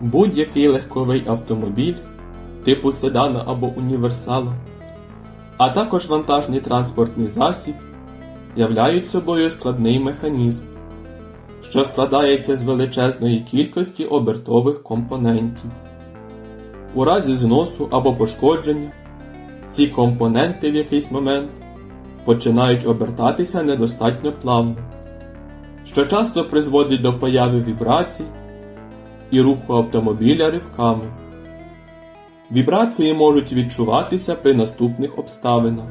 Будь-який легковий автомобіль типу седана або універсала, а також вантажний транспортний засіб являють собою складний механізм, що складається з величезної кількості обертових компонентів. У разі зносу або пошкодження ці компоненти в якийсь момент починають обертатися недостатньо плавно, що часто призводить до появи вібрацій і руху автомобіля ривками. Вібрації можуть відчуватися при наступних обставинах.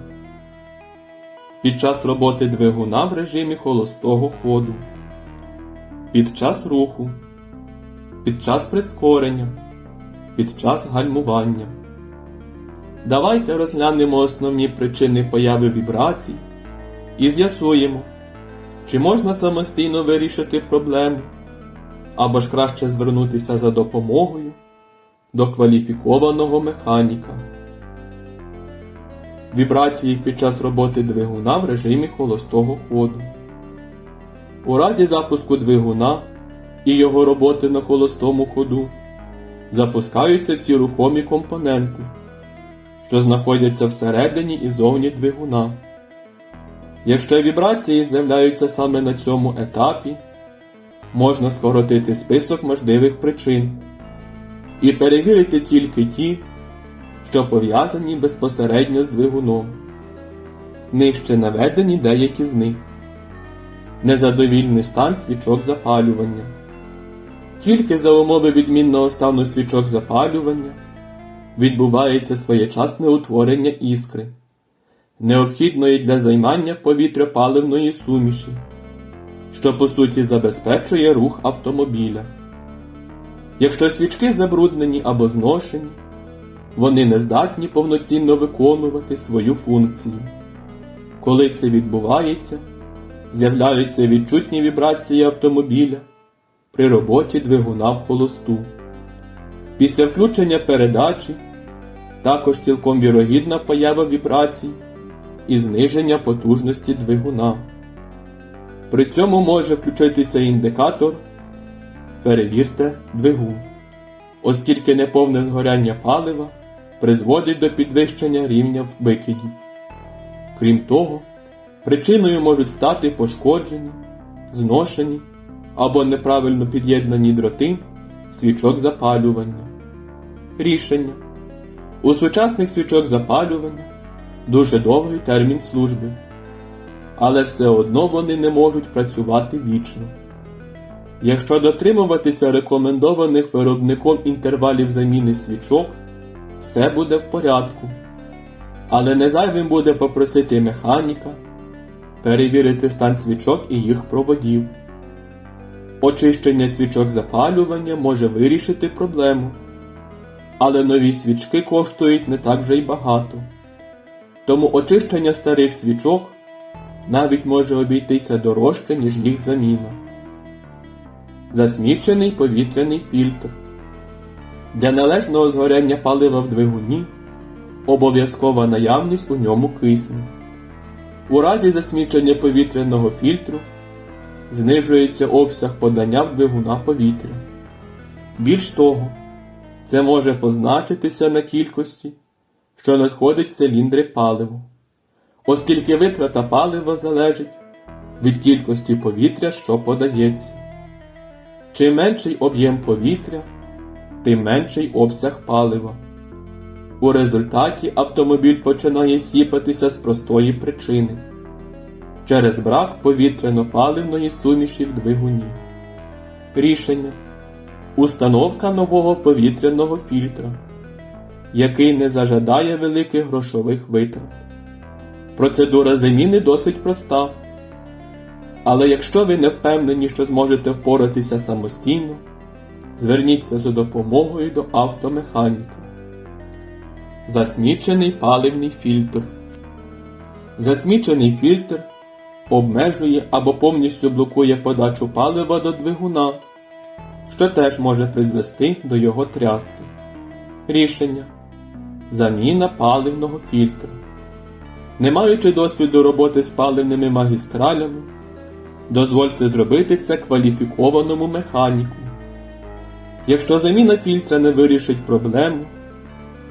Під час роботи двигуна в режимі холостого ходу, під час руху, під час прискорення, під час гальмування. Давайте розглянемо основні причини появи вібрацій і з'ясуємо, чи можна самостійно вирішити проблему, або ж краще звернутися за допомогою до кваліфікованого механіка. Вібрації під час роботи двигуна в режимі холостого ходу. У разі запуску двигуна і його роботи на холостому ходу запускаються всі рухомі компоненти, що знаходяться всередині і зовні двигуна. Якщо вібрації з'являються саме на цьому етапі, можна скоротити список можливих причин і перевірити тільки ті, що пов'язані безпосередньо з двигуном. Нижче наведені деякі з них. Незадовільний стан свічок запалювання. Тільки за умови відмінного стану свічок запалювання відбувається своєчасне утворення іскри, необхідної для займання повітряпаливної суміші, що по суті забезпечує рух автомобіля. Якщо свічки забруднені або зношені, вони не здатні повноцінно виконувати свою функцію. Коли це відбувається, з'являються відчутні вібрації автомобіля при роботі двигуна в холосту. Після включення передачі також цілком вірогідна поява вібрацій і зниження потужності двигуна. При цьому може включитися індикатор Перевірте двигун, оскільки неповне згоряння палива призводить до підвищення рівня викидів. Крім того, причиною можуть стати пошкоджені, зношені або неправильно під'єднані дроти свічок запалювання. Рішення. У сучасних свічок запалювання дуже довгий термін служби, але все одно вони не можуть працювати вічно. Якщо дотримуватися рекомендованих виробником інтервалів заміни свічок, все буде в порядку. Але не зайвим буде попросити механіка перевірити стан свічок і їх проводів. Очищення свічок запалювання може вирішити проблему, але нові свічки коштують не так вже й багато. Тому очищення старих свічок навіть може обійтися дорожче, ніж їх заміна. Засмічений повітряний фільтр. Для належного згоряння палива в двигуні обов'язкова наявність у ньому кисню. У разі засмічення повітряного фільтру знижується обсяг подання в двигуна повітря. Більш того, це може позначитися на кількості, що надходить в циліндри паливу, оскільки витрата палива залежить від кількості повітря, що подається. Чим менший об'єм повітря, тим менший обсяг палива. У результаті автомобіль починає сіпатися з простої причини через брак повітряно-паливної суміші в двигуні. Рішення Установка нового повітряного фільтра, який не зажадає великих грошових витрат. Процедура заміни досить проста. Але якщо ви не впевнені, що зможете впоратися самостійно, зверніться за допомогою до автомеханіка. Засмічений паливний фільтр. Засмічений фільтр обмежує або повністю блокує подачу палива до двигуна, що теж може призвести до його тряски. Рішення. Заміна паливного фільтра. Не маючи досвіду роботи з паливними магістралями, дозвольте зробити це кваліфікованому механіку. Якщо заміна фільтра не вирішить проблему,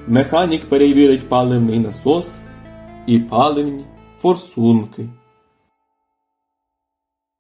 механік перевірить паливний насос і паливні форсунки.